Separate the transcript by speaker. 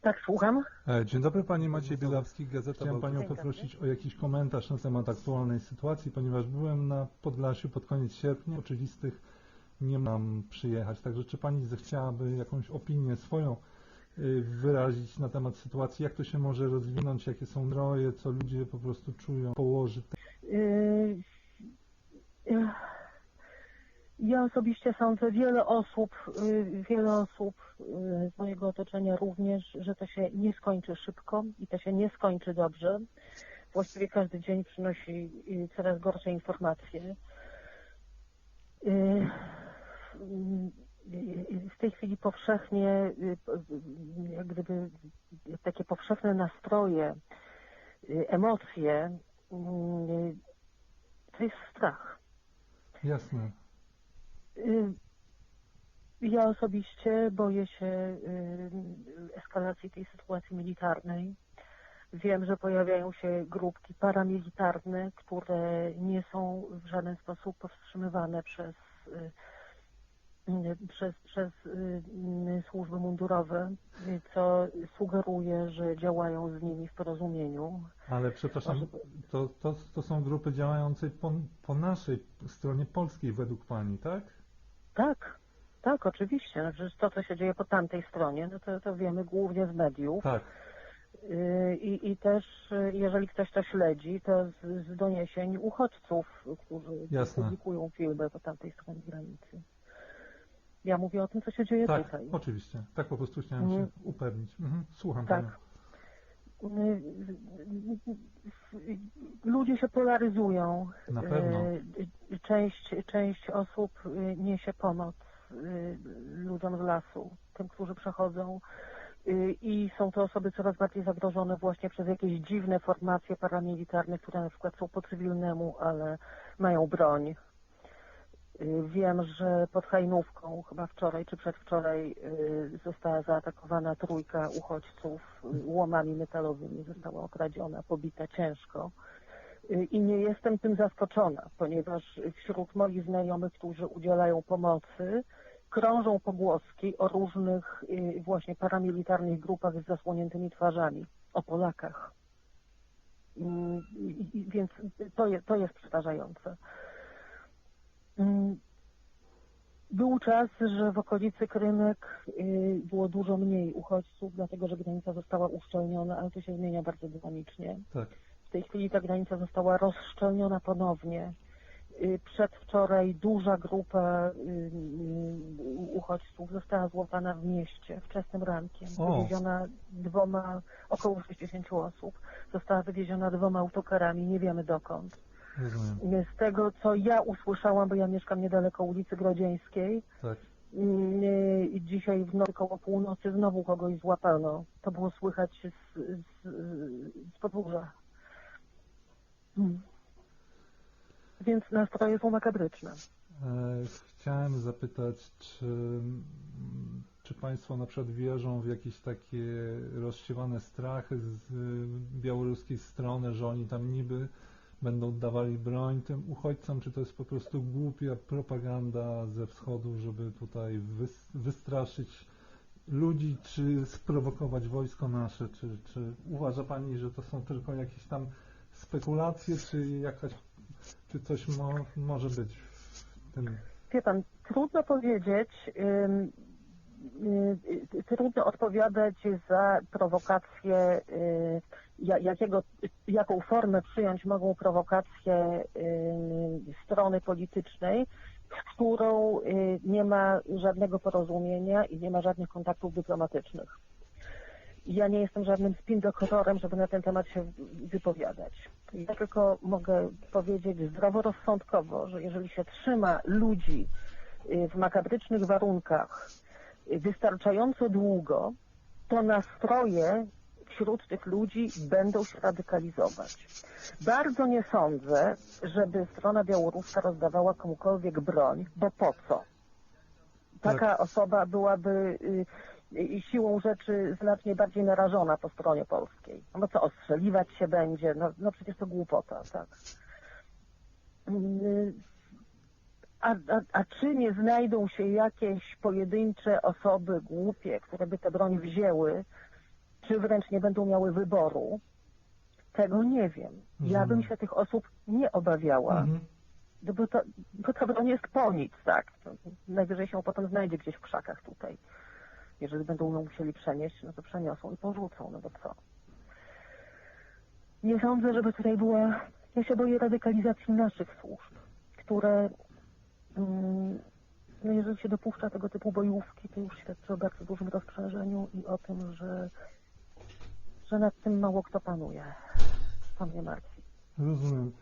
Speaker 1: Tak, słucham.
Speaker 2: E, Dzień dobry Panie Maciej Bielawski, Gazeta Chciałem Panią poprosić o jakiś komentarz na temat aktualnej sytuacji, ponieważ byłem na Podlasiu pod koniec sierpnia. Oczywistych nie mam przyjechać, także czy Pani zechciałaby jakąś opinię swoją y, wyrazić na temat sytuacji, jak to się może rozwinąć, jakie są roje, co ludzie po prostu czują, położy.
Speaker 1: Yy, Ja osobiście sądzę, wiele osób, yy, wiele osób yy, z mojego otoczenia również, że to się nie skończy szybko i to się nie skończy dobrze. Właściwie każdy dzień przynosi yy, coraz gorsze informacje. W tej chwili powszechnie, jak gdyby takie powszechne nastroje, emocje, to jest strach.
Speaker 2: Jasne.
Speaker 1: Y, Ja osobiście boję się y, eskalacji tej sytuacji militarnej. Wiem, że pojawiają się grupki paramilitarne, które nie są w żaden sposób powstrzymywane przez, y, przez, przez służby mundurowe, co sugeruje, że działają z nimi w porozumieniu.
Speaker 2: Ale przepraszam, to, to, to są grupy działające po, po naszej stronie polskiej według Pani, tak?
Speaker 1: Tak, tak, oczywiście. No przecież to, co się dzieje po tamtej stronie, no to, to wiemy głównie z mediów.
Speaker 2: Tak.
Speaker 1: Yy, I, I też, yy, jeżeli ktoś to śledzi, to z, z doniesień uchodźców, którzy
Speaker 2: Jasne.
Speaker 1: publikują filmy po tamtej stronie granicy. Ja mówię o tym, co się dzieje
Speaker 2: Tak,
Speaker 1: tutaj.
Speaker 2: oczywiście. Tak po prostu chciałem się upewnić. Mhm. Słucham
Speaker 1: Tak.
Speaker 2: Panią.
Speaker 1: Yy, Ludzie się polaryzują.
Speaker 2: Na pewno.
Speaker 1: Część, część osób niesie pomoc ludziom z lasu, tym, którzy przechodzą. I są to osoby coraz bardziej zagrożone właśnie przez jakieś dziwne formacje paramilitarne, które na przykład są po cywilnemu, ale mają broń. Wiem, że pod Hajnówką chyba wczoraj czy przedwczoraj yy, została zaatakowana trójka uchodźców yy, łomami metalowymi, została okradziona, pobita ciężko. Yy, I nie jestem tym zaskoczona, ponieważ wśród moich znajomych, którzy udzielają pomocy, krążą pogłoski o różnych właśnie paramilitarnych grupach z zasłoniętymi twarzami, o Polakach. I- Więc to jest, to jest przerażające. Mm, Był czas, że w okolicy Krymek y, było dużo mniej uchodźców, dlatego że granica została uszczelniona, ale to się zmienia bardzo dynamicznie.
Speaker 2: Tak.
Speaker 1: W tej chwili ta granica została rozszczelniona ponownie. Y, Przedwczoraj duża grupa y, uchodźców została złapana w mieście wczesnym rankiem. Wywieziona dwoma, około 60 osób. Została wywieziona dwoma autokarami, nie wiemy dokąd.
Speaker 2: Rozumiem.
Speaker 1: Z tego, co ja usłyszałam, bo ja mieszkam niedaleko ulicy Grodzieńskiej,
Speaker 2: Tak.
Speaker 1: i dzisiaj w nocy koło północy znowu kogoś złapano. To było słychać z, z, z podwórza. Mm. Więc nastroje są makabryczne.
Speaker 2: E, Chciałem zapytać, czy, czy Państwo na przykład wierzą w jakieś takie rozsiewane strachy z białoruskiej strony, że oni tam niby będą dawali broń tym uchodźcom, czy to jest po prostu głupia propaganda ze wschodu, żeby tutaj wys- wystraszyć ludzi, czy sprowokować wojsko nasze, czy, czy uważa Pani, że to są tylko jakieś tam spekulacje, czy jakaś, czy coś mo, może być w tym?
Speaker 1: Wie pan, trudno powiedzieć, ym, y, y, trudno odpowiadać za prowokacje, y, ja- jakiego, jaką formę przyjąć mogą prowokacje y, strony politycznej, z którą y, nie ma żadnego porozumienia i nie ma żadnych kontaktów dyplomatycznych. Ja nie jestem żadnym spin-doktorem, żeby na ten temat się wypowiadać. Ja tylko mogę powiedzieć zdroworozsądkowo, że jeżeli się trzyma ludzi y, w makabrycznych warunkach wystarczająco długo, to nastroje wśród tych ludzi będą się radykalizować. Bardzo nie sądzę, żeby strona białoruska rozdawała komukolwiek broń, bo po co? Taka osoba byłaby y, siłą rzeczy znacznie bardziej narażona po stronie polskiej. No co, ostrzeliwać się będzie? No, no przecież to głupota, tak. Y, A, a, a czy nie znajdą się jakieś pojedyncze osoby głupie, które by tę broń wzięły? Czy wręcz nie będą miały wyboru, tego nie wiem. Ja bym
Speaker 2: Rozumiem.
Speaker 1: się tych osób nie obawiała,
Speaker 2: Mhm.
Speaker 1: bo to, bo to broń jest po nic, tak. Najwyżej się potem znajdzie gdzieś w krzakach tutaj. Jeżeli będą ją musieli przenieść, no to przeniosą i porzucą, no bo co. Nie sądzę, żeby tutaj była... Ja się boję radykalizacji naszych służb, które... Mm, no jeżeli się dopuszcza tego typu bojówki, to już świadczy o bardzo dużym rozprzężeniu i o tym, że, że nad tym mało kto panuje. To mnie martwi.
Speaker 2: Rozumiem.